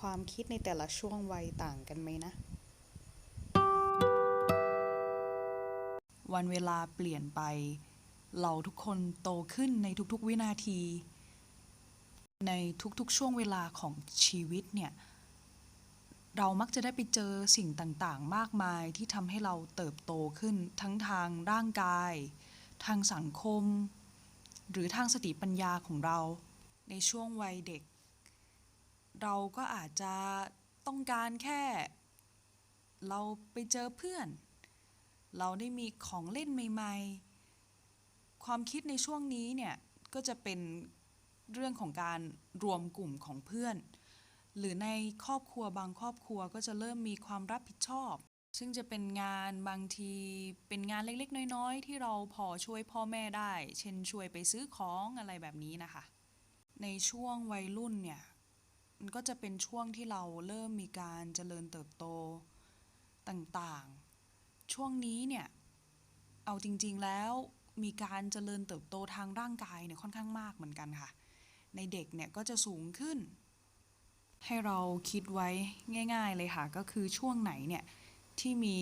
ความคิดในแต่ละช่วงวัยต่างกันไหมนะ วันเวลาเปลี่ยนไป เราทุกคนโตขึ้นในทุกๆวินาที ในทุกๆช่วงเวลาของชีวิตเนี่ยเรามักจะได้ไปเจอสิ่งต่างๆ มากมายที่ทำให้เราเติบโตขึ้นทั้งทางร่างกาย ทางสังคม หรือทางสติปัญญาของเรา ในช่วงวัยเด็ก เราก็อาจจะต้องการแค่ เราไปเจอเพื่อน เราได้มีของเล่นใหม่ๆ ความคิดในช่วงนี้เนี่ยก็จะเป็นเรื่องของการรวมกลุ่มของเพื่อน หรือในครอบครัวบางครอบครัวก็จะเริ่มมีความรับผิดชอบ ซึ่งจะเป็นงานบางทีเป็นงานเล็กๆ น้อยๆ ที่เราพอช่วยพ่อแม่ได้ เช่นช่วยไปซื้อของอะไรแบบนี้นะคะ ในช่วงวัยรุ่นเนี่ย มันก็จะเป็นช่วงที่เราเริ่มมีการเจริญเติบโตต่างๆ ช่วงนี้เนี่ย เอาจริงๆแล้วมีการเจริญเติบโตทางร่างกายเนี่ยค่อนข้างมากเหมือนกันค่ะ ในเด็กเนี่ยก็จะสูงขึ้น ให้เราคิดไว้ง่าย ๆเลยค่ะ ก็คือช่วงไหนเนี่ยที่มี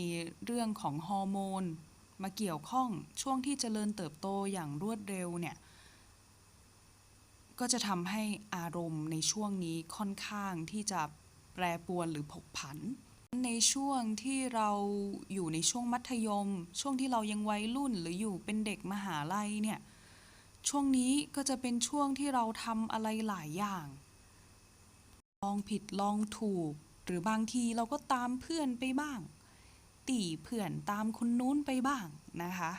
เรื่องของฮอร์โมนมาเกี่ยวข้องช่วงที่เจริญเติบโตอย่างรวดเร็วเนี่ย ก็จะทำให้อารมณ์ในช่วงนี้ค่อนข้างที่จะแปรปรวนหรือผกผัน ในช่วงที่เราอยู่ในช่วงมัธยม ช่วงที่เรายังวัยรุ่นหรืออยู่เป็นเด็กมหาลัยเนี่ยช่วงนี้ก็จะเป็นช่วงที่เราทำอะไรหลายอย่าง ลองผิดลองถูก หรือบางทีเราก็ตามเพื่อนไปบ้าง ตีเพื่อนตามคนนู้นไปบ้างนะคะ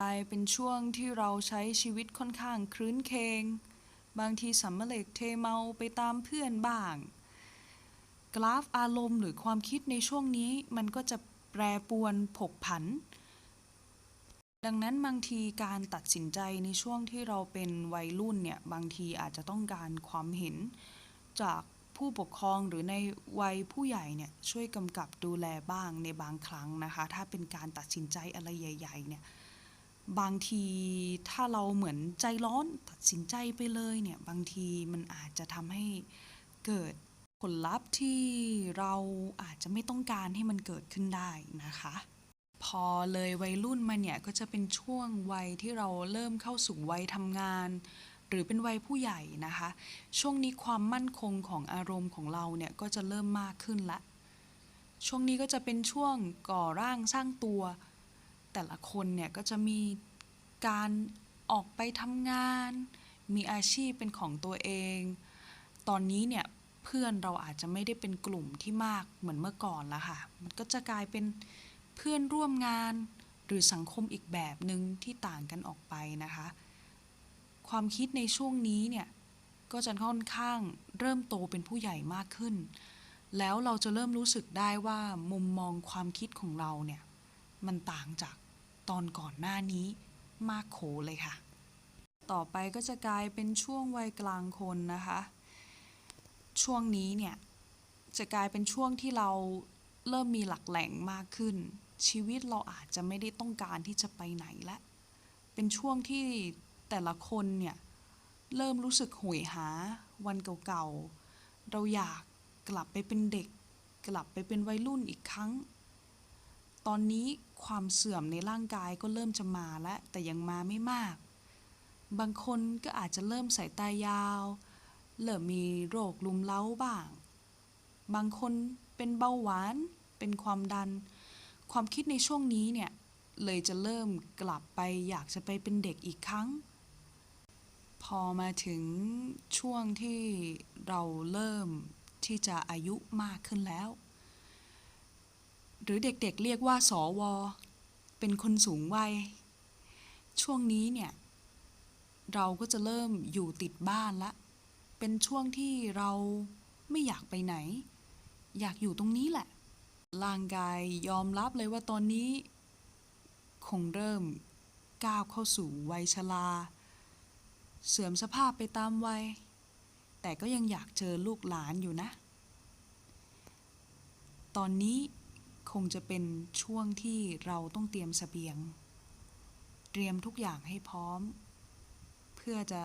กลายเป็นช่วงที่เราใช้ชีวิตค่อนข้างครื้นเคง บางทีสำเร็จเทเมาไปตามเพื่อนบ้าง กราฟอารมณ์หรือความคิดในช่วงนี้มันก็จะแปรปรวนผกผัน ดังนั้นบางทีการตัดสินใจในช่วงที่เราเป็นวัยรุ่นเนี่ย บางทีอาจจะต้องการความเห็นจากผู้ปกครองหรือในวัยผู้ใหญ่เนี่ย ช่วยกำกับดูแลบ้างในบางครั้งนะคะ ถ้าเป็นการตัดสินใจอะไรใหญ่ ๆ เนี่ย บางทีถ้าเราเหมือนใจร้อนตัดสินใจไปเลยเนี่ย บางทีมันอาจจะทำให้เกิดผลลัพธ์ที่เราอาจจะไม่ต้องการให้มันเกิดขึ้นได้นะคะ พอเลยวัยรุ่นมาเนี่ย ก็จะเป็นช่วงวัยที่เราเริ่มเข้าสู่วัยทำงาน หรือเป็นวัยผู้ใหญ่นะคะ ช่วงนี้ความมั่นคงของอารมณ์ของเราเนี่ยก็จะเริ่มมากขึ้นละ ช่วงนี้ก็จะเป็นช่วงก่อร่างสร้างตัว แต่ละคนเนี่ยก็จะมีการออกไปทำงาน มีอาชีพเป็นของตัวเอง ตอนนี้เนี่ยเพื่อนเราอาจจะไม่ได้เป็นกลุ่มที่มากเหมือนเมื่อก่อนแล้วค่ะ มันก็จะกลายเป็นเพื่อนร่วมงานหรือสังคมอีกแบบหนึ่งที่ต่างกันออกไปนะคะ ความคิดในช่วงนี้เนี่ยก็จะค่อนข้างเริ่มโตเป็นผู้ใหญ่มากขึ้น แล้วเราจะเริ่มรู้สึกได้ว่ามุมมองความคิดของเราเนี่ยมันต่างจาก ตอนก่อนหน้านี้มากโขเลยค่ะ ต่อไปก็จะกลายเป็นช่วงวัยกลางคนนะคะ ช่วงนี้เนี่ยจะกลายเป็นช่วงที่เราเริ่มมีหลักแหล่งมากขึ้น ชีวิตเราอาจจะไม่ได้ต้องการที่จะไปไหนและ เป็นช่วงที่แต่ละคนเนี่ยเริ่มรู้สึกโหยหาวันเก่าๆ เราอยากกลับไปเป็นเด็ก กลับไปเป็นวัยรุ่นอีกครั้ง ตอนนี้ความเสื่อมในร่างกายก็เริ่มจะมาแล้วแต่ยังมาไม่มาก บางคนก็อาจจะเริ่มสายตายาว เริ่มมีโรคลุมเล้าบ้าง บางคนเป็นเบาหวาน เป็นความดัน ความคิดในช่วงนี้เนี่ยเลยจะเริ่มกลับไปอยากจะไปเป็นเด็กอีกครั้ง พอมาถึงช่วงที่เราเริ่มที่จะอายุมากขึ้นแล้ว หรือเด็กๆเรียกว่าสวเป็นคนสูงวัย ช่วงนี้เนี่ย เราก็จะเริ่มอยู่ติดบ้านละ เป็นช่วงที่เราไม่อยากไปไหน อยากอยู่ตรงนี้แหละ ร่างกายยอมรับเลยว่าตอนนี้ คงเริ่มก้าวเข้าสู่วัยชรา เสื่อมสภาพไปตามวัย แต่ก็ยังอยากเจอลูกหลานอยู่นะ ตอนนี้ คงจะเป็นช่วงที่เราต้องเตรียมเสบียง เตรียมทุกอย่างให้พร้อม เพื่อจะ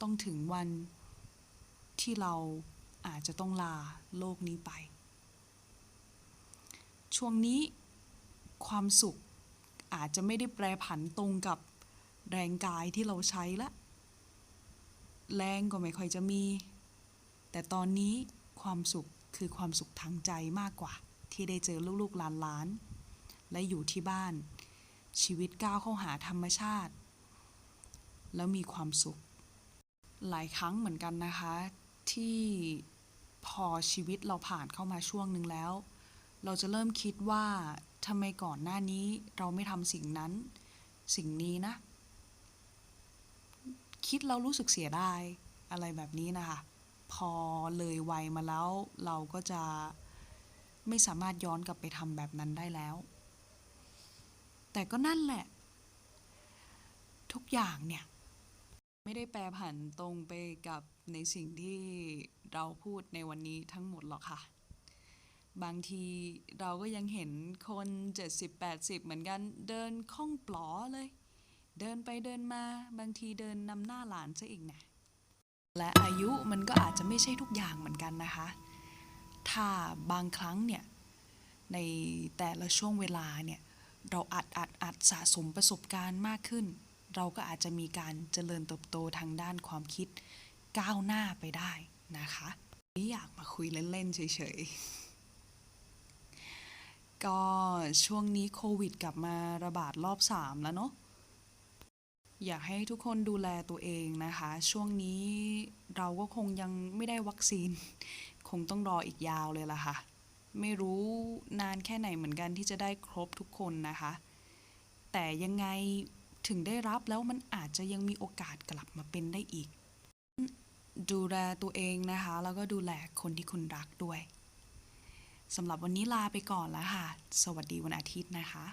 ต้องถึงวันที่เราอาจจะต้องลาโลกนี้ไป ช่วงนี้ความสุขอาจจะไม่ได้แปรผันตรงกับแรงกายที่เราใช้ละ แรงก็ไม่ค่อยจะมี แต่ตอนนี้ความสุขคือความสุขทางใจมากกว่า ที่ได้เจอลูกๆหลานๆและอยู่ที่บ้าน ชีวิตก้าวเข้าหาธรรมชาติ แล้วมีความสุข หลายครั้งเหมือนกันนะคะ ที่พอชีวิตเราผ่านเข้ามาช่วงหนึ่งแล้ว เราจะเริ่มคิดว่าทำไมก่อนหน้านี้เราไม่ทำสิ่งนั้น สิ่งนี้นะ คิดแล้วรู้สึกเสียดายอะไรแบบนี้นะคะ พอเลยวัยมาแล้วเราก็จะ ไม่สามารถย้อนกลับไปทำแบบนั้นได้แล้ว แต่ก็นั่นแหละ ทุกอย่างเนี่ย ไม่ได้แปรผันตรงไปกับในสิ่งที่เราพูดในวันนี้ทั้งหมดหรอกค่ะ บางทีเราก็ยังเห็นคน 70-80 เหมือนกันเดินคล่องปลอเลย เดินไปเดินมาบางทีเดินนำหน้าหลานซะอีกนะและอายุมันก็อาจจะไม่ใช่ทุกอย่างเหมือนกันนะคะ ถ้าบางครั้งเนี่ยในแต่ละช่วงเวลาเนี่ยเราอัดอัดอัดสะสมประสบการณ์มากขึ้น เราก็อาจจะมีการเจริญเติบโตทางด้านความคิดก้าวหน้าไปได้นะคะนี่อยากมาคุยเล่นๆเฉยๆ ก็ช่วงนี้โควิดกลับมาระบาดรอบสามแล้วเนาะอยากให้ทุกคนดูแลตัวเองนะคะ ช่วงนี้เราก็คงยังไม่ได้วัคซีน คงต้องรออีกยาวเลยล่ะค่ะ ไม่รู้นานแค่ไหนเหมือนกันที่จะได้ครบทุกคนนะคะ แต่ยังไงถึงได้รับแล้วมันอาจจะยังมีโอกาสกลับมาเป็นได้อีก ดูแลตัวเองนะคะ แล้วก็ดูแลคนที่คุณรักด้วยสำหรับวันนี้ลาไปก่อนแล้วค่ะ สวัสดีวันอาทิตย์นะคะ